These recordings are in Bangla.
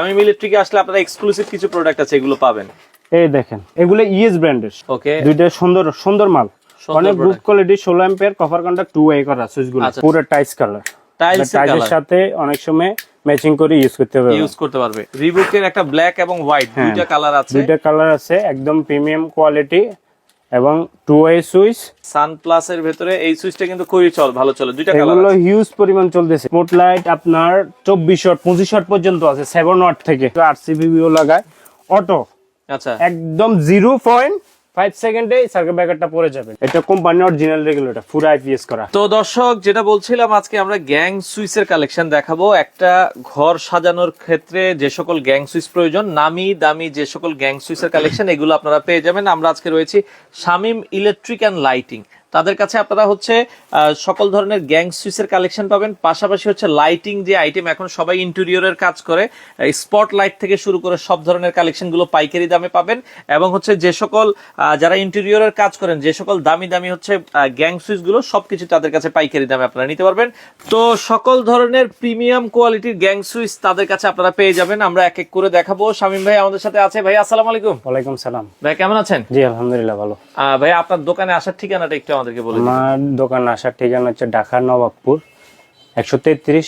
আমি ইলেকট্রিকে আসলে আপনারা এক্সক্লুসিভ কিছু প্রোডাক্ট আছে এগুলো পাবেন। এই দেখেন এগুলো ইএস ব্র্যান্ডের ওকে দুইটা সুন্দর সুন্দর মাল। অনেক গুড কোয়ালিটি ষোলো ampere cover contact two way করা সুইচগুলো আচ্ছা। পুরো টাইস কালার টাইলস টাইসের সাথে অনেক সময় ম্যাচিং করে ইউজ করতে হবে। ইউজ করতে পারবে। রিবুকের একটা ব্ল্যাক এবং হোয়াইট হ্যাঁ। দুইটা কালার আছে। দুইটা কালার আছে একদম প্রিমিয়াম কোয়ালিটি এবং two way switch Sun Plus এর ভেতরে এই সুইচটা কিন্তু খুবই চল ভালো চলে। দুইটা কালার এগুলো হিউজ পরিমাণ চলতেছে। স্পট লাইট আপনার চব্বিশ শট পঁচিশ শট পর্যন্ত আছে সেভেন ওয়াট থেকে। আর সিবিবিও লাগায়। অটো আচ্ছা। একদম জিরো পয়েন্ট ফাইভ সেকেন্ডে সার্কিট ব্রেকারটা পড়ে যাবে। এটা company original regulator full IPS করা। তো দর্শক, যেটা বলছিলাম, আজকে আমরা গ্যাং সুইচের কালেকশন দেখাবো। একটা ঘর সাজানোর ক্ষেত্রে যে সকল গ্যাং সুইচ প্রয়োজন, নামি দামি যে সকল গ্যাং সুইচের কালেকশন এগুলো আপনারা পেয়ে যাবেন। আমরা আজকে রয়েছি শামিম ইলেকট্রিক এন্ড লাইটিং তাদের কাছে আপনারা হচ্ছে সকল ধরনের গ্যাং সুইচের কালেকশন পাবেন। পাশাপাশি হচ্ছে লাইটিং যে আইটেম এখন সবাই ইন্টেরিয়রের কাজ করে স্পট লাইট থেকে শুরু করে সব ধরনের কালেকশনগুলো পাইকারি দামে পাবেন। এবং হচ্ছে যে সকল যারা ইন্টেরিয়রের কাজ করেন যে সকল দামি দামি হচ্ছে গ্যাং সুইচগুলো সবকিছু তাদের কাছে পাইকারি দামে আপনারা নিতে পারবেন। তো সকল ধরনের প্রিমিয়াম কোয়ালিটির গ্যাং সুইচ তাদের কাছে আপনারা পেয়ে যাবেন। আমরা এক এক করে দেখাবো। শামীম ভাই আমাদের সাথে আছে। ভাই আসসালামু আলাইকুম। ওয়ালাইকুম সালাম। ভাই কেমন আছেন? জি আলহামদুলিল্লাহ ভালো। আহ, ভাই আপনার দোকানে আসার ঠিকানাটা একটু আমাদেরকে বলে আমার দোকান আসার ঠিকানা হচ্ছে ঢাকা নবাবপুর একশো তেত্রিশ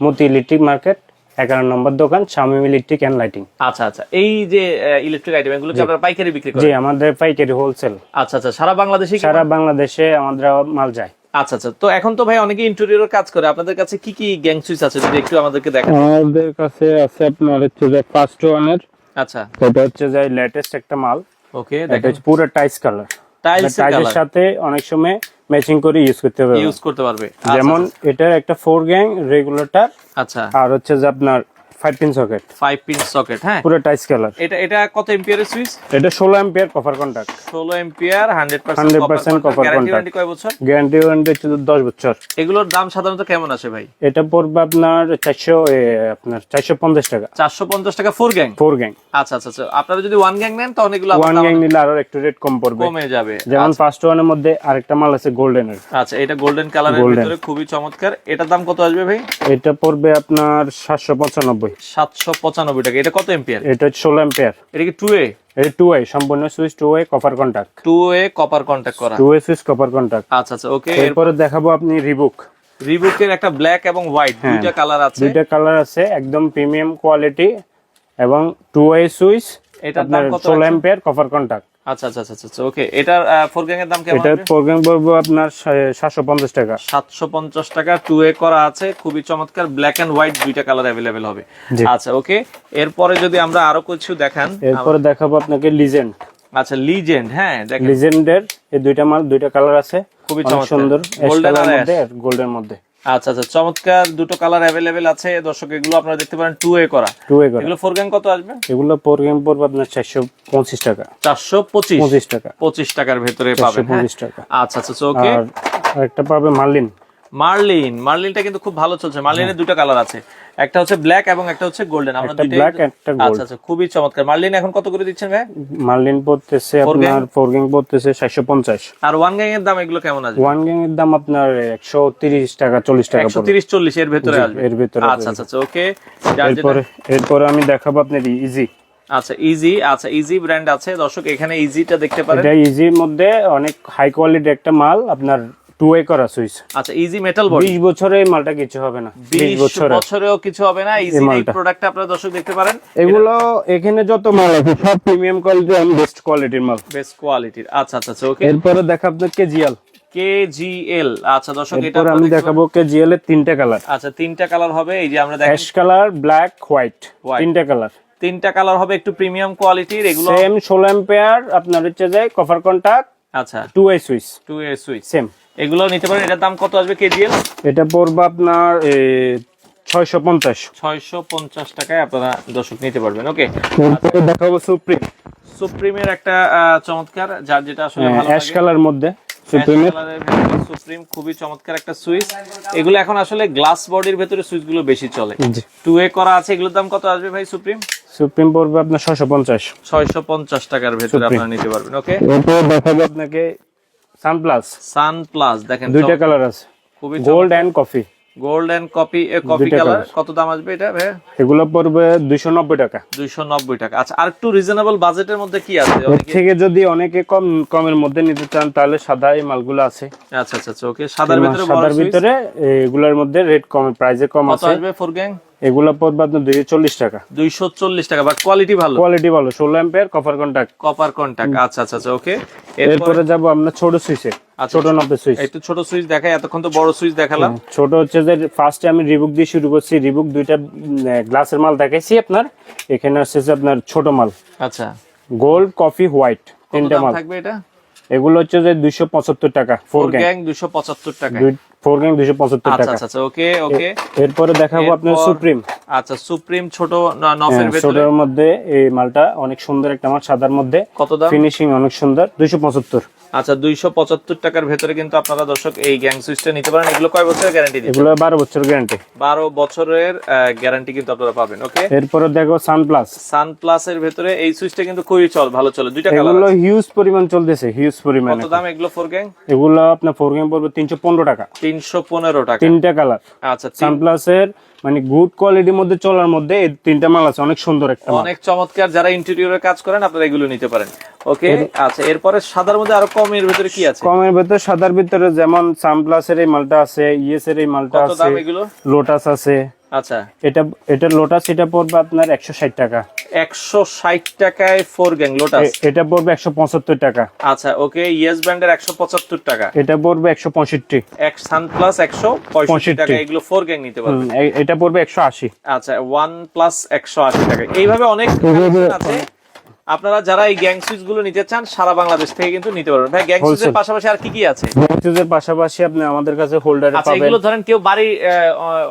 মতি ইলেকট্রিক মার্কেট এগারো নম্বর দোকান শামিম ইলেকট্রিক অ্যান্ড লাইটিং। আচ্ছা আচ্ছা। এই যে ইলেকট্রিক আইটেম এগুলো কি আপনারা পাইকারি বিক্রি জি আমাদের পাইকারি হোলসেল আচ্ছা আচ্ছা। সারা বাংলাদেশে সারা বাংলাদেশে আমাদের মাল যায়। আচ্ছা আচ্ছা। তো এখন তো ভাই অনেকে ইন্টেরিয়র কাজ করে। আপনাদের কাছে কি কি গ্যাং সুইচ আছে? যদি একটু আমাদেরকে দেখান। আমাদের কাছে আছে আপনার হচ্ছে যে ফার্স্ট ওয়ানের আচ্ছা। এটা হচ্ছে যে লেটেস্ট একটা মাল। ওকে এটা দেখেন। হচ্ছে পুরো টাইস কালার টাইলস সাথে অনেক সময় ম্যাচিং করে ইউজ করতে হবে ইউজ করতে পারবে। যেমন এটার একটা ফোর গ্যাং রেগুলেটর আচ্ছা। আর হচ্ছে যে আপনার five pin socket five pin socket হ্যাঁ? পুরো টাইস কালার। এটা এটা কত সুইচ এটা ষোলো এম্পিয়ার কভার কন্টাক্ট ষোলো এম্পিয়ার 100% copper গ্যারান্টি ওয়ারেন্টি কয় বছর? গ্যারান্টি ওয়ারেন্টি হচ্ছে দশ বছর। এগুলোর দাম সাধারণত কেমন আসে ভাই? এটা পড়বে আপনার চারশো আপনার চারশো পঞ্চাশ টাকা। চারশো পঞ্চাশ টাকা ফোর গ্যাং ফোর গ্যাং আচ্ছা আচ্ছা আচ্ছা। আপনারা যদি ওয়ান গ্যাং নেন তখন এগুলো ওয়ান গ্যাং নিলে আরও একটু রেট কম পড়বে। কমে যাবে। যেমন ফার্স্ট ওয়ানের মধ্যে আরেকটা মাল আছে গোল্ডেনের আচ্ছা এটা গোল্ডেন কালারের। ভিতরে খুবই চমৎকার। এটার দাম কত আসবে ভাই? এটা পড়বে আপনার সাতশো পঁচানব্বই পঁচানব্বই। সাতশো পঁচানব্বই টাকা। এটা কত এম্পিয়ার এটা ষোলো এম্পিয়ার এটা কি টু এ এটা টু ওয়ে সম্পূর্ণ switch two way cover contact two copper contact করা। Two way switch cover contact আচ্ছা আচ্ছা ওকে এরপরে দেখাবো আপনি রিবুক রিবুকের একটা ব্ল্যাক এবং হোয়াইট দুইটা কালার আছে। দুইটা কালার আছে একদম প্রিমিয়াম কোয়ালিটি এবং টু ওয়ে সুইচ। দাম আপনার ষোলো এম্পিয়ার কভার কন্টাক্ট আচ্ছা আচ্ছা আচ্ছা আচ্ছা ওকে এটার ফোর গ্যাং এর দাম কেমন এটা প্রোগ্রাম পড়ব আপনার সাতশো পঞ্চাশ টাকা। সাতশো পঞ্চাশ টাকা টু এ করা আছে খুবই চমৎকার ব্ল্যাক এন্ড হোয়াইট দুইটা কালার অ্যাভেলেবেল হবে। আচ্ছা ওকে এরপরে যদি আমরা আরও কিছু দেখান এরপরে দেখাবো আপনাকে লিজেন্ড আচ্ছা লিজেন্ড হ্যাঁ দেখেন। লিজেন্ডের এই দুইটা মাল দুইটা কালার আছে। খুবই। সুন্দর মধ্যে আর গোল্ডের মধ্যে। আচ্ছা আচ্ছা চমৎকার দুটো কালার অ্যাভেলেবেল আছে। দর্শক এগুলো আপনারা দেখতে পারেন টু এ করা। টু এ করা। এগুলো ফোর গ্যাং কত আসবে? এগুলো প্রোগ্রাম পড়বে আপনার চারশো পঁচিশ টাকা। চারশো পঁচিশ। পঁচিশ টাকা। পঁচিশ টাকার ভেতরে পাবে পাবেন হ্যাঁ? পঁচিশ টাকা। আচ্ছা আচ্ছা ওকে আর আরেকটা পাবে মার্লিন মার্লিন মার্লিনটা কিন্তু খুব ভালো চলছে। মার্লিনের দুটো কালার আছে। একটা হচ্ছে ব্ল্যাক এবং একটা হচ্ছে গোল্ডেন আমরা দুইটাই ব্ল্যাক একটা গোল্ড আচ্ছা আচ্ছা খুবই চমৎকার। মার্লিন এখন কত করে দিচ্ছেন ভাই? মার্লিন পড়তেছে আপনার ফোর গ্যাং পড়তেছে চারশো পঞ্চাশ। আর ওয়ান গ্যাং এর দাম এগুলো কেমন আসবে ওয়ান গ্যাং এর দাম আপনার একশো তিরিশ টাকা চল্লিশ টাকা একশো পড়বে তিরিশ চল্লিশ এর ভেতরে আসবে। এর ভিতরে আচ্ছা আচ্ছা আচ্ছা ওকে এরপরে এরপরে আমি দেখাবো আপনার ইজি আচ্ছা ইজি আচ্ছা ইজি ব্র্যান্ড আছে। দর্শক এখানে ইজিটা দেখতে পারেন। এটা ইজির মধ্যে অনেক হাই কোয়ালিটি একটা মাল। আপনার টু ওয়ে করা সুইচ। আচ্ছা ইজি মেটাল বডি বিশ বছরে মালটা কিছু হবে না বিশ বিশ বছরে। বছরেও কিছু হবে না ইজি এই মালটা। প্রোডাক্টটা আপনারা দর্শক দেখতে পারেন। এগুলো এখানে যত মাল আছে সব প্রিমিয়াম কোয়ালিটি এবং বেস্ট কোয়ালিটির মাল। বেস্ট কোয়ালিটির আচ্ছা আচ্ছা আচ্ছা ওকে এরপরে দেখা আপনার কেজিএল কেজিএল আচ্ছা দর্শক এটা আমি দেখাবো কেজিএল এর তিনটা কালার আচ্ছা তিনটা কালার হবে এই যে আমরা দেখেন। Ash colour black white. তিনটা কালার তিনটা কালার হবে একটু প্রিমিয়াম কোয়ালিটির এগুলো সেম ষোলো এম্পিয়ার আপনার হচ্ছে যে কভার কন্টাক্ট আচ্ছা। Two way switch. Two a switch. Same এগুলো নিতে পারেন। এটার দাম কত আসবে কেজিএল? এটা পড়বে আপনার ছয়শো পঞ্চাশ। ছয়শো পঞ্চাশ টাকায় আপনারা দর্শক নিতে পারবেন। ওকে। এরপরে দেখাবো সুপ্রিম সুপ্রিমের একটা চমৎকার যার যেটা আসলে অ্যাশ কালার মধ্যে সুপ্রিমের সুপ্রিম খুবই চমৎকার একটা সুইচ। এগুলো এখন আসলে গ্লাস বডির ভেতরে সুইচগুলো বেশি চলে। টু এ করা আছে এগুলোর দাম কত আসবে ভাই সুপ্রিম সুপ্রিম পড়বে আপনার ছয়শো পঞ্চাশ। ছয়শো পঞ্চাশ টাকার ভেতরে। আপনারা নিতে পারবেন। ওকে। দেখাবো আপনাকে সানপ্লাস সান প্লাস দেখেন দুইটা কালার আছে। খুবই gold and coffee gold and coffee coffee colour কত দাম আসবে এটা ভাইয়া এগুলো পড়বে দুইশো নব্বই টাকা। দুইশো নব্বই টাকা। আচ্ছা আর একটু রিজনেবল বাজেটের মধ্যে কি আছে? এর থেকে যদি অনেকে কম কমের মধ্যে নিতে চান তাহলে সাদা এই মালগুলো আছে। আচ্ছা আচ্ছা আচ্ছা ওকে। সাদার ভিতরে সাদার ভিতরে এগুলোর মধ্যে রেট কম প্রাইসে কম কত আছে। আসবে ফোর গ্যাং এগুলো পড়বে আপনার দুইশো চল্লিশ টাকা। দুইশো চল্লিশ টাকা বাট কোয়ালিটি ভালো। কোয়ালিটি ভালো ষোলো কপার কন্ট্যাক্ট কপার কন্টাক্ট আচ্ছা আচ্ছা আচ্ছা ওকে এরপরে এরপরে যাব আপনার ছোট সুইচে আচ্ছা, ছোট সুইচ একটু ছোট সুইচ দেখাই এতক্ষণ তো বড় সুইচ দেখালাম। ছোট হচ্ছে যে ফার্স্টে আমি রিবুক দিয়ে শুরু করছি রিবুক দুইটা গ্লাসের মাল দেখাইছি আপনার। এখানে আসছে আপনার ছোট মাল। আচ্ছা। গোল্ড কফি হোয়াইট তিনটা মাল। থাকবে এটা? এগুলো হচ্ছে যে দুইশো পঁচাত্তর টাকা ফোর গ্যাং দুইশো পঁচাত্তর টাকা ফোর গ্যাং দুইশো পঁচাত্তর আচ্ছা টাকা। আচ্ছা আচ্ছা ওকে ওকে এরপরে দেখাবো আপনার সুপ্রিম আচ্ছা সুপ্রিম ছোট নফের ভেতরে? ছোটর মধ্যে এই মালটা অনেক সুন্দর একটা মাল সাদার মধ্যে। কত দাম? ফিনিশিং অনেক সুন্দর দুইশো পঁচাত্তর। আচ্ছা দুইশো পঁচাত্তর টাকার ভেতরে কিন্তু আপনারা দর্শক এই গ্যাং সুইচটা নিতে পারেন। এগুলো কয় বছরের গ্যারান্টি এগুলো বারো বছর গ্যারান্টি বারো বছরের গ্যারান্টি কিন্তু আপনারা পাবেন ওকে এরপরে দেখো সানপ্লাস সান প্লাস এর ভেতরে এই সুইচটা কিন্তু খুবই চল ভালো চলে। দুইটা কালার এগুলো হিউজ পরিমাণ চলতেছে হিউজ পরিমাণ। কত দাম এগুলো ফোর গ্যাং এগুলো আপনার ফোর গ্যাং পড়বে তিনশো পনেরো টাকা। তিনশো পনেরো টাকা। তিনটা কালার আচ্ছা তিন- সানপ্লাসের মানে গুড কোয়ালিটির মধ্যে চলার মধ্যে এই তিনটা মাল আছে অনেক সুন্দর একটা অনেক চমৎকার যারা ইন্টেরিয়রের কাজ করেন আপনারা এগুলো নিতে পারেন। ওকে আচ্ছা এরপরে সাদার মধ্যে আরও কম এর ভেতরে কি আছে? কমের ভেতর সাদার ভিতরে যেমন সানপ্লাসের এই মালটা আছে ইএস এর এই মালটা আছে লোটাস আছে। আচ্ছা। এটা এটা লোটাস এটা পড়বে আপনার একশো ষাট টাকা। একশো ষাট টাকায় ফোর গ্যাং লোটাস এটা পড়বে একশো পঁচাত্তর টাকা। আচ্ছা ওকে ইয়েস ব্র্যান্ডের একশো পঁচাত্তর টাকা। এটা পড়বে একশো পঁয়ষট্টি। এক সান প্লাস একশো পঁয়ষট্টি টাকা এগুলো ফোর গ্যাং নিতে পারবেন এটা পড়বে একশো আশি। আচ্ছা ওয়ান প্লাস একশো আশি টাকা। এইভাবে অনেক আছে। আপনারা যারা এই গ্যাং সুইচগুলো নিতে চান সারা বাংলাদেশ থেকে কিন্তু নিতে পারবেন। ভাই গ্যাং সুইচের পাশাপাশি আর কি কি আছে? বক্সের পাশাপাশি আপনি আমাদের কাছে হোল্ডারে আচ্ছা এগুলো ধরেন কেউ বাড়ি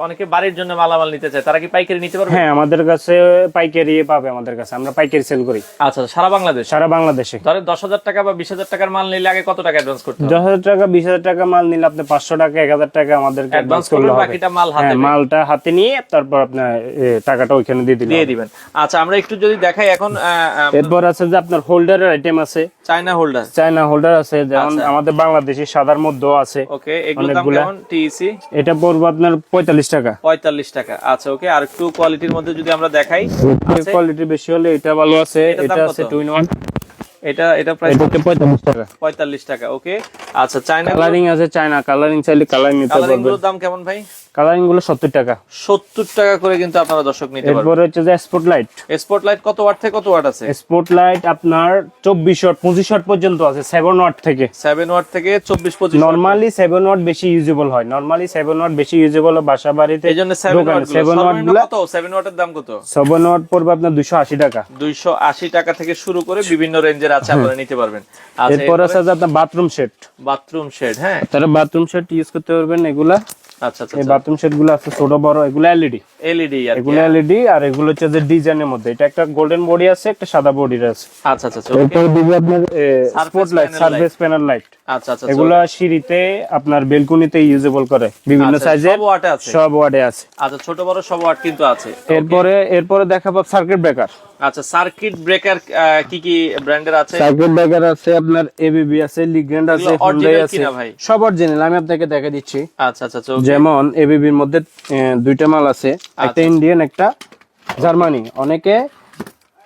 অনেকে বাড়ির জন্য মালামাল নিতে চায় তারা কি পাইকারি নিতে পারবে? হ্যাঁ আমাদের কাছে পাইকারি পাবে আমাদের কাছে আমরা পাইকারি সেল করি। আচ্ছা সারা বাংলাদেশ? সারা বাংলাদেশে। ধরেন দশ হাজার টাকা বা বিশ হাজার টাকার মাল নিলে আগে কত টাকা অ্যাডভান্স করতে হবে? দশ হাজার টাকা বিশ হাজার টাকা মাল নিলে আপনি পাঁচশো টাকা এক হাজার টাকা আমাদেরকে অ্যাডভান্স করলে হবে। বাকিটা মাল হাতে হ্যাঁ মালটা হাতে নিয়ে তারপর আপনার এ, টাকাটা ওইখানে দিয়ে দিলে দিয়ে দিবেন। আচ্ছা আমরা একটু যদি দেখাই এখন এরপর আছে যে আপনার হোল্ডারের আইটেম আছে। চায়না হোল্ডার চায়না হোল্ডার আছে যেমন আচ্ছা। আমাদের বাংলাদেশি সাদার মধ্যেও আছে। ওকে এগুলো দাম কেমন? টিইসি এটা পড়বে আপনার পঁয়তাল্লিশ টাকা। পঁয়তাল্লিশ টাকা। আচ্ছা ওকে আর একটু কোয়ালিটির মধ্যে যদি আমরা দেখাই। কোয়ালিটি বেশি হলে এটা ভালো আছে। এটা আছে কত? টু ইন ওয়ান এটা এটা প্রাইস এটা হচ্ছে পঁয়তাল্লিশ টাকা। পঁয়তাল্লিশ টাকা ওকে আচ্ছা চায়না কালারিং আছে চায়না কালারিং চাইলে কালারিং নিতে কালারিং পারবেন। গুলোর দাম কেমন ভাই? কালারিংগুলো সত্তর টাকা। সত্তর টাকা করে কিন্তু আপনারা দর্শক নিতে পারবেন। এরপরে হচ্ছে যে স্পট লাইট স্পট লাইট কত ওয়াট থেকে কত ওয়াট আছে? স্পট লাইট আপনার চব্বিশ ওয়াট পঁচিশ ওয়াট পর্যন্ত আছে সেভেন ওয়াট থেকে। সেভেন ওয়াট থেকে চব্বিশ পঁচিশ নরমালি সেভেন ওয়াট বেশি ইউজেবল হয়। নরমালি সেভেন ওয়াট বেশি ইউজেবল হয় বাসা বাড়িতে এই জন্য সেভেন ওয়াট সেভেন ওয়াটগুলা কত? সেভেন ওয়াটের দাম কত? সেভেন ওয়াট পড়বে আপনার দুশো আশি টাকা। দুইশো আশি টাকা থেকে শুরু করে বিভিন্ন রেঞ্জের আছে আপনারা নিতে পারবেন। আচ্ছা এরপর আছে আপনার বাথরুম সেট বাথরুম শেড হ্যাঁ। তারা বাথরুম সেট ইউজ করতে পারবেন এগুলা। আচ্ছা আচ্ছা এই বাথরুম সেটগুলো আছে ছোট বড় এগুলো এলইডি এলইডি আর এগুলো এলইডি আর এগুলো হচ্ছে যে ডিজাইনের মধ্যে। এটা একটা গোল্ডেন বডি আছে একটা সাদা বডির আছে। আচ্ছা আচ্ছা আচ্ছা এরপর দিবে আপনার spot light panel panel light আচ্ছা আচ্ছা এগুলো সিঁড়িতে আপনার বেলকনিতে ইউজেবল করে। বিভিন্ন আচ্ছা, সাইজের সব ওয়াটে আছে। সব ওয়ার্ডে আছে। আচ্ছা ছোট বড় সব ওয়াট কিন্তু আছে। এরপরে এরপরে দেখাবো সার্কিট ব্রেকার আচ্ছা সার্কিট ব্রেকার কি কি ব্র্যান্ডের আছে? সার্কিট ব্রেকার আছে আপনার এবিবি আছে লিগ্র্যান্ড আছে আছে সব অরিজিনাল আমি আপনাকে দেখা দিচ্ছি। আচ্ছা আচ্ছা আচ্ছা যেমন এবিবির মধ্যে দুইটা মাল আছে একটা আচ্ছা। ইন্ডিয়ান একটা জার্মানি অনেকে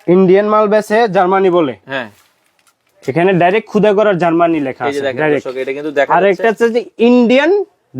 ইন্ডিয়ান মাল বেছে জার্মানি বলে। হ্যাঁ। এখানে ডাইরেক্ট খুদা করার জার্মানি লেখা আছে এটা কিন্তু দেখা আর একটা হচ্ছে যে ইন্ডিয়ান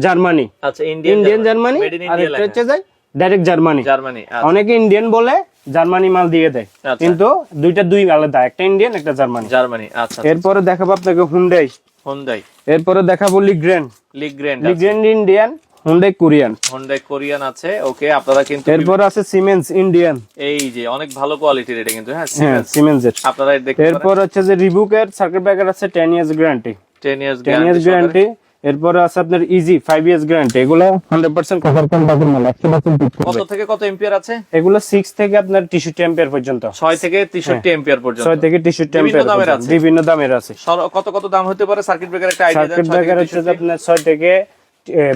জার্মানি আচ্ছা ইন্ডিয়ান ইন্ডিয়ান জার্মানি আর একটা হচ্ছে যে ডাইরেক্ট জার্মানি জার্মানি আচ্ছা, অনেকে ইন্ডিয়ান বলে জার্মানি মাল দিয়ে দেয়। আচ্ছা। কিন্তু দুইটা দুই আলাদা একটা ইন্ডিয়ান একটা জার্মানি। জার্মানি আচ্ছা এরপরে দেখাবো আপনাকে হুন্ডাই হোন্ডাই এরপরে দেখাবো Legrand Legrand Legrand Indian Hyundai Korean Hyundai Korean আছে ওকে আপনারা কিন্তু এরপর আছে সিমেন্স ইন্ডিয়ান এই যে অনেক ভালো কোয়ালিটির এটা কিন্তু হ্যাঁ হ্যাঁ সিমেন্স এর। আপনারা দেখতে এরপর হচ্ছে যে রিবুকের সার্কিট ব্রেকার আছে ten years guarantee 10 years ten years guarantee এরপরে আছে আপনার ইজি ফাইভ ইয়ার্স গ্যারান্টি এগুলো হান্ড্রেড পার্সেন্ট কভার কম পাবেন না একশো পার্সেন্ট কত থেকে কত এম্পিয়ার আছে? এগুলো সিক্স থেকে আপনার টিস্যু টেম্পিয়ার পর্যন্ত। 6 থেকে 63 এম্পিয়ার পর্যন্ত। ছয় থেকে টিস্যু বিভিন্ন টেম্পিয়ার দামের আছে। বিভিন্ন দামের আছে। কত কত দাম হতে পারে? সার্কিট ব্রেকার একটা আইডিয়া সার্কিট ব্রেকার হচ্ছে আপনার ছয় থেকে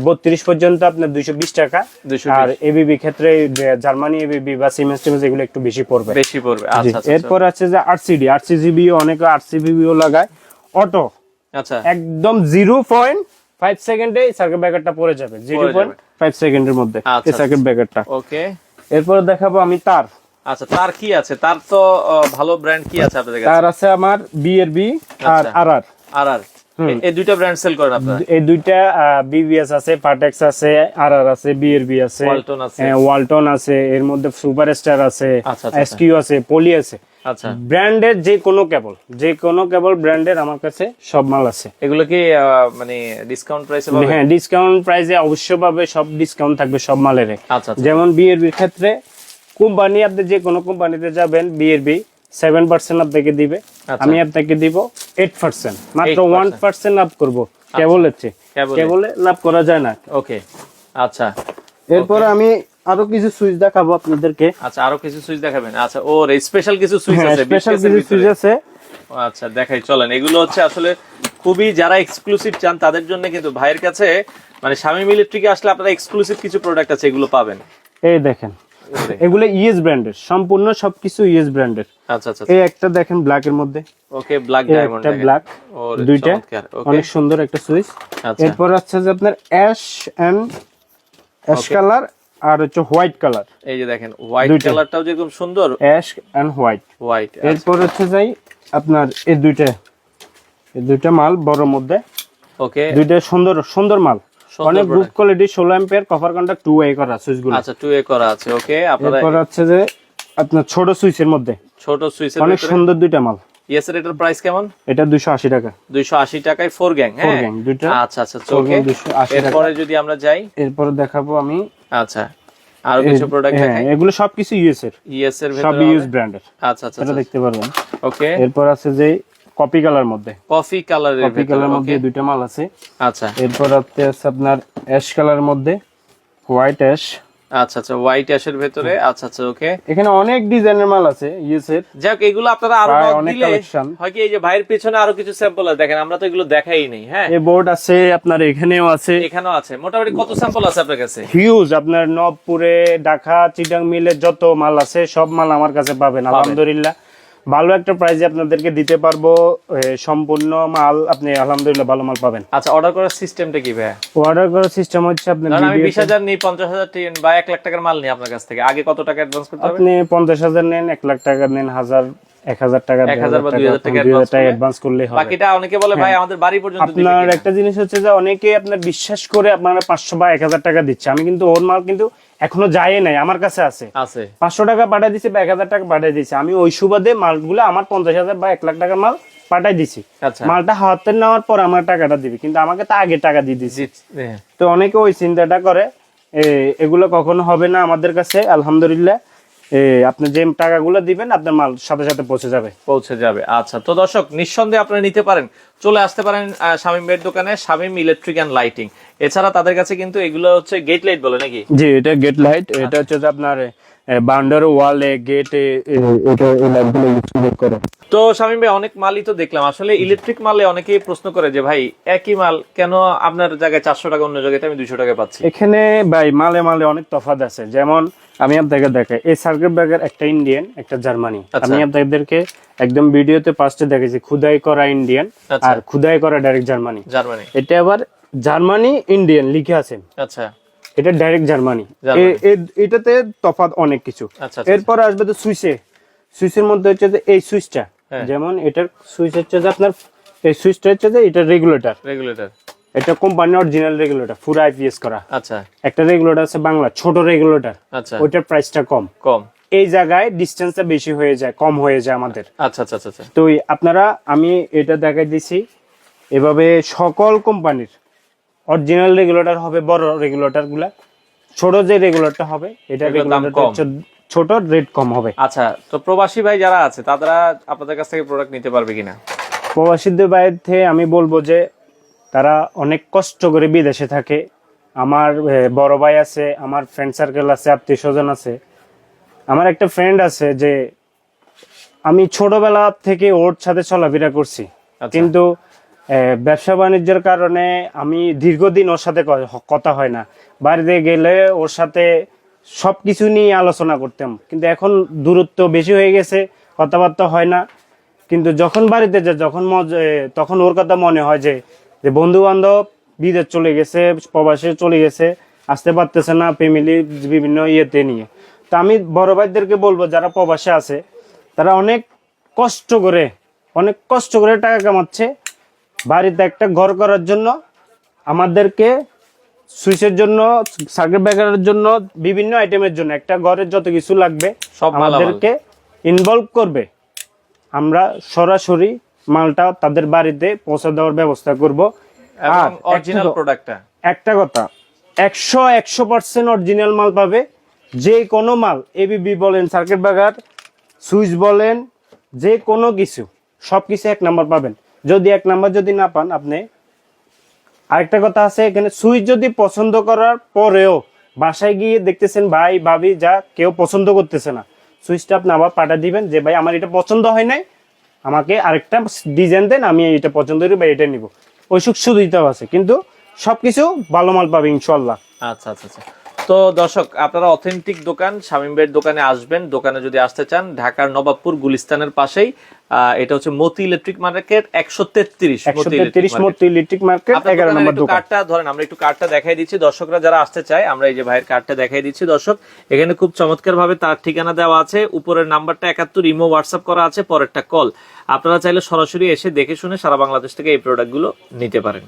বত্রিশ পর্যন্ত আপনার দুইশো বিশ টাকা। 220 আর এবিবি ক্ষেত্রে জার্মানি এবিবি বা সিমেন্স টিমেন্স এগুলো একটু বেশি পড়বে। বেশি পড়বে। আচ্ছা আচ্ছা এরপর আছে যে আরসিডি আরসিজিবি অনেকে আরসিবিও লাগায়। অটো আচ্ছা। একদম জিরো পয়েন্ট ফাইভ সেকেন্ডে সার্কিট ব্রেকারটা পড়ে যাবে জিরো পড়ে পয়েন্ট ফাইভ সেকেন্ডের মধ্যে আচ্ছা, এই সার্কিট ব্রেকারটা ওকে এরপর দেখাবো আমি তার। আচ্ছা তার কি আছে? তার তো ভালো ব্র্যান্ড কি আছে আপনাদের কাছে? তার আছে আমার বিএরবি আর আচ্ছা। আর আর আর আর এই দুইটা ব্র্যান্ড সেল করেন আপনারা? এই দুইটা বিবিএস আছে পাটেক্স আছে আর আর আছে বিএরবি আছে ওয়ালটন আছে। হ্যাঁ, ওয়ালটন আছে এর মধ্যে সুপারস্টার আছে আচ্ছা, আচ্ছা, এসকিউ আছে পলি আছে। আচ্ছা। ব্র্যান্ডের যে কোনো কেবল যে কোনো কেবল ব্র্যান্ডের আমার কাছে সব মাল আছে। এগুলো কি মানে ডিসকাউন্ট প্রাইসে হ্যাঁ ডিসকাউন্ট প্রাইসে অবশ্যই পাবে সব ডিসকাউন্ট থাকবে সব মালের আচ্ছা আচ্ছা। যেমন বিএরবির ক্ষেত্রে কোম্পানি আপনি যে কোনো কোম্পানিতে যাবেন বিএরবি সেভেন পার্সেন্ট আপনাকে দিবে। আচ্ছা। আমি আপনাকে দিব এইট পার্সেন্ট মাত্র ওয়ান পার্সেন্ট লাভ করব কেবল হচ্ছে কেবলে। কেবলে লাভ করা যায় না। ওকে আচ্ছা। এরপরে আমি আরও কিছু সুইচ দেখাবো আপনাদেরকে। আচ্ছা আরও কিছু সুইচ দেখাবেন? আচ্ছা ওর স্পেশাল কিছু সুইচ হ্যাঁ আছে স্পেশাল কিছু সুইচ আছে। আচ্ছা দেখাই চলেন। এগুলো হচ্ছে আসলে খুবই যারা এক্সক্লুসিভ চান তাদের জন্য কিন্তু ভাইয়ের কাছে মানে শামিম ইলেকট্রিকে আসলে আপনারা এক্সক্লুসিভ কিছু প্রোডাক্ট আছে এগুলো পাবেন। এই দেখেন এগুলো ইএস ব্র্যান্ডের সম্পূর্ণ সবকিছু ইএস ব্র্যান্ডের। আচ্ছা আচ্ছা এই একটা দেখেন ব্ল্যাক এর মধ্যে। ওকে ব্ল্যাক ডায়মন্ড একটা ব্ল্যাক দুইটা। ওকে। অনেক সুন্দর একটা সুইচ। আচ্ছা। এরপর আছে যে আপনার অ্যাশ এন্ড অ্যাশ কালার আর হচ্ছে হোয়াইট কালার। এই যে দেখেন হোয়াইট। কালারটাও যেরকম সুন্দর অ্যাশ এন্ড হোয়াইট। হোয়াইট এরপর হচ্ছে যাই আপনার এই দুইটা এই দুইটা মাল বড় মধ্যে। ওকে। দুইটা সুন্দর সুন্দর মাল। অনেক গুড কোয়ালিটি ষোলো ampere cover contact two a করা সুইচগুলো আচ্ছা টু এ করা আছে ওকে। আপনারা এরপর হচ্ছে যে আপনার ছোট সুইচের মধ্যে। ছোট সুইচের অনেক সুন্দর দুইটা মাল। ইয়েস এটার প্রাইস কেমন? এটা দুইশো আশি টাকা। 280 টাকায় ফোর গ্যাং হ্যাঁ? দুইটা। আচ্ছা আচ্ছা ওকে। 280 টাকা। এরপরে যদি আমরা যাই। এরপর দেখাবো আমি আচ্ছা। আর কিছু প্রোডাক্ট হ্যাঁ এগুলো সবকিছু ইউএস এর। ইউএস এর সব ইউএস ইউজ ব্র্যান্ডের আচ্ছা আচ্ছা এটা দেখতে পারবেন। ওকে এরপর আছে যে কপি কালার মধ্যে। কফি কালারের কপি কালার মধ্যে দুইটা মাল আছে। আচ্ছা। এরপর আছে আছে আপনার অ্যাশ কালার মধ্যে হোয়াইট অ্যাশ আচ্ছা আচ্ছা হোয়াইট অ্যাশের ভেতরে। আচ্ছা আচ্ছা ওকে এখানে অনেক ডিজাইনের মাল আছে ইউসের যাক এগুলো আপনারা আরও দিলে হয় কি এই যে ভাইয়ের পিছনে আরও কিছু স্যাম্পল আছে। দেখেন আমরা তো এগুলো দেখাই নেই হ্যাঁ? এই বোর্ড আছে আপনার এখানেও আছে। এখানেও আছে। মোটামুটি কত স্যাম্পল আছে আপনার কাছে? হিউজ আপনার নবপুরে ঢাকা চিটাং মিলে যত মাল আছে সব মাল আমার কাছে পাবেন। আলহামদুলিল্লাহ। ভালো একটা প্রাইজে আপনাদেরকে দিতে পারব সম্পূর্ণ মাল আপনি আলহামদুলিল্লাহ ভালো মাল পাবেন। আচ্ছা অর্ডার করার সিস্টেমটা কি ভাই অর্ডার করার সিস্টেম হচ্ছে আপনি আমি video বিশ হাজার নিই পঞ্চাশ হাজার টি- বা 1 লাখ টাকার মাল নিই আপনার কাছ থেকে। আগে কত টাকা অ্যাডভান্স করতে হবে? আপনি পঞ্চাশ হাজার নেন 1 লাখ টাকা নেন হাজার টাকা বা টাকা দুই হাজার টাকা advance অ্যাডভান্স করলে হবে বাকিটা অনেকে বলে ভাই আমাদের বাড়ি পর্যন্ত আপনার একটা জিনিস হচ্ছে যে অনেকে আপনার বিশ্বাস করে আপনারা পাঁচশো বা এক হাজার টাকা দিচ্ছে। আমি কিন্তু ওর মাল কিন্তু এখনও যায় নাই আমার কাছে আছে। আছে। পাঁচশো টাকা পাঠিয়ে বা টাকা পাঠিয়ে আমি ওই সুবাদে মালগুলো আমার পঞ্চাশ হাজার বা এক লাখ টাকার মাল পাঠাই দিছি। আচ্ছা। মালটা হাতে নেওয়ার পর আমার টাকাটা দিবি। কিন্তু আমাকে তো আগে টাকা দিয়ে দিছি। হ্যাঁ। তো অনেকে ওই চিন্তাটা করে এগুলো কখনো হবে না আমাদের কাছে আলহামদুলিল্লাহ। আপনি যে টাকাগুলো দিবেন আপনার মাল সাথে সাথে পৌঁছে যাবে। পৌঁছে যাবে। আচ্ছা তো দর্শক নিঃসন্দেহে আপনারা নিতে পারেন। চলে আসতে পারেন শামীম বেড দোকানে শামীম ইলেকট্রিক অ্যান্ড লাইটিং এছাড়া তাদের কাছে কিন্তু এগুলো হচ্ছে গেট লাইট বলে নাকি? জি এটা গেট লাইট এটা হচ্ছে যে আপনার বাউন্ডার ওয়ালে গেটে এটা এই লাইটগুলো ইউজ করে। তো শামীম ভাই অনেক মালই তো দেখলাম। আসলে ইলেকট্রিক মালে অনেকেই প্রশ্ন করে যে ভাই একই মাল কেন আপনার জায়গায় চারশো টাকা অন্য জায়গায় আমি দুইশো টাকা পাচ্ছি? এখানে ভাই মালে মালে অনেক তফাৎ আছে। যেমন আমি আপনাকে দেখাই এই সার্কিট ব্রেকার একটা ইন্ডিয়ান একটা জার্মানি আচ্ছা। আমি আপনাদেরকে একদম ভিডিওতে পাঁচটা দেখেছি খুদাই করা ইন্ডিয়ান আচ্ছা। আর খুদাই করা ডাইরেক্ট জার্মানি জার্মানি এটা আবার জার্মানি ইন্ডিয়ান লিখে আছে। আচ্ছা। এটা ডাইরেক্ট জার্মানি এটাতে তফাত অনেক কিছু। আচ্ছা আচ্ছা, এরপর আসবে তো সুইচে সুইচের মধ্যে হচ্ছে যে এই সুইচটা। হ্যাঁ। যেমন এটার সুইচ হচ্ছে যে আপনার এই সুইচটা হচ্ছে যে এটা রেগুলেটর রেগুলেটর এটা কোম্পানি অরিজিনাল রেগুলেটর পুরো আইপিএস করা। আচ্ছা। একটা রেগুলেটর আছে বাংলা ছোট রেগুলেটর আচ্ছা। ওইটার প্রাইসটা কম। কম। এই জায়গায় ডিস্টেন্সটা বেশি হয়ে যায় কম হয়ে যায় আমাদের। আচ্ছা আচ্ছা আচ্ছা আচ্ছা। তো আপনারা আমি এটা দেখাই দিছি। এভাবে সকল কোম্পানির অরিজিনাল রেগুলেটর হবে বড় রেগুলেটরগুলা। ছোট যে রেগুলেটরটা হবে এটা রেগুলেটর ছোট রেট কম হবে। আচ্ছা তো প্রবাসী ভাই যারা আছে তারা আপনাদের কাছ থেকে প্রোডাক্ট নিতে পারবে কিনা? প্রবাসীদের বাইরে থেকে আমি বলব যে তারা অনেক কষ্ট করে বিদেশে থাকে। আমার বড় ভাই আছে আমার ফ্রেন্ড সার্কেল আছে আত্মীয় স্বজন আছে। আমার একটা ফ্রেন্ড আছে যে আমি ছোটবেলা থেকে ওর সাথে চলাফেরা করছি। আচ্ছা। কিন্তু ব্যবসা বাণিজ্যের কারণে আমি দীর্ঘদিন ওর সাথে কথা হয় না। বাড়িতে গেলে ওর সাথে সব কিছু নিয়ে আলোচনা করতাম। কিন্তু এখন দূরত্ব বেশি হয়ে গেছে, কথাবার্তা হয় না। কিন্তু যখন বাড়িতে যায় যখন তখন ওর কথা মনে হয় যে যে বন্ধু বান্ধব বিদেশ চলে গেছে, প্রবাসে চলে গেছে, আসতে পারতেছে না ফ্যামিলি বিভিন্ন ইয়েতে নিয়ে। তো আমি বড় ভাইদেরকে বলব, যারা প্রবাসে আছে, তারা অনেক কষ্ট করে, অনেক কষ্ট করে টাকা কামাচ্ছে। বাড়িতে একটা ঘর করার জন্য আমাদেরকে সুইচের জন্য সার্কিট ব্রেকারের জন্য বিভিন্ন আইটেমের জন্য একটা ঘরের যত কিছু লাগবে সব আমাদেরকে ইনভলভ করবে। আমরা সরাসরি মালটা তাদের বাড়িতে পৌঁছে দেওয়ার ব্যবস্থা করব। আর অরিজিনাল একটা- প্রোডাক্টটা একটা কথা একশো একশো পার্সেন্ট অরিজিনাল মাল পাবে। যে কোনো মাল এবিবি বলেন সার্কিট ব্রেকার সুইচ বলেন যে কোনো কিছু সব কিছু এক নাম্বার পাবেন। যদি এক নাম্বার যদি না পান আপনি। আরেকটা কথা আছে, এখানে সুইচ যদি পছন্দ করার পরেও বাসায় গিয়ে দেখতেছেন, ভাই, ভাবি, যা, কেউ পছন্দ করতেছে না। সুইচটা আপনি আবার পাঠা দিবেন যে, ভাই, আমার এটা পছন্দ হয় নাই। আমাকে আরেকটা ডিজাইন দেন, আমি এটা পছন্দ করি বা এটা নিব। ওই সুখ সুবিধাও আছে, কিন্তু সবকিছু ভালো মাল পাবে ইনশাল্লাহ আচ্ছা আচ্ছা আচ্ছা। তো দর্শক আপনারা অথেন্টিক দোকান শামীম ভাইয়ের দোকানে আসবেন। দোকানে যদি আসতে চান ঢাকার নবাবপুর গুলিস্তানের পাশেই এটা হচ্ছে মতি ইলেকট্রিক মার্কেট একশো তেত্রিশ একশো তেত্রিশ মতো ইলেকট্রিক মার্কেট এগারো নম্বর দোকান। কার্ডটা ধরেন আমরা একটু কার্ডটা দেখাই দিচ্ছি। দর্শকরা যারা আসতে চায় আমরা এই যে ভাইয়ের কার্ডটা দেখাই দিচ্ছি। দর্শক এখানে খুব চমৎকার ভাবে তার ঠিকানা দেওয়া আছে। উপরের নাম্বারটা একাত্তর ইমো হোয়াটসঅ্যাপ করা আছে পরেরটা কল। আপনারা চাইলে সরাসরি এসে দেখে শুনে সারা বাংলাদেশ থেকে এই প্রোডাক্টগুলো নিতে পারেন।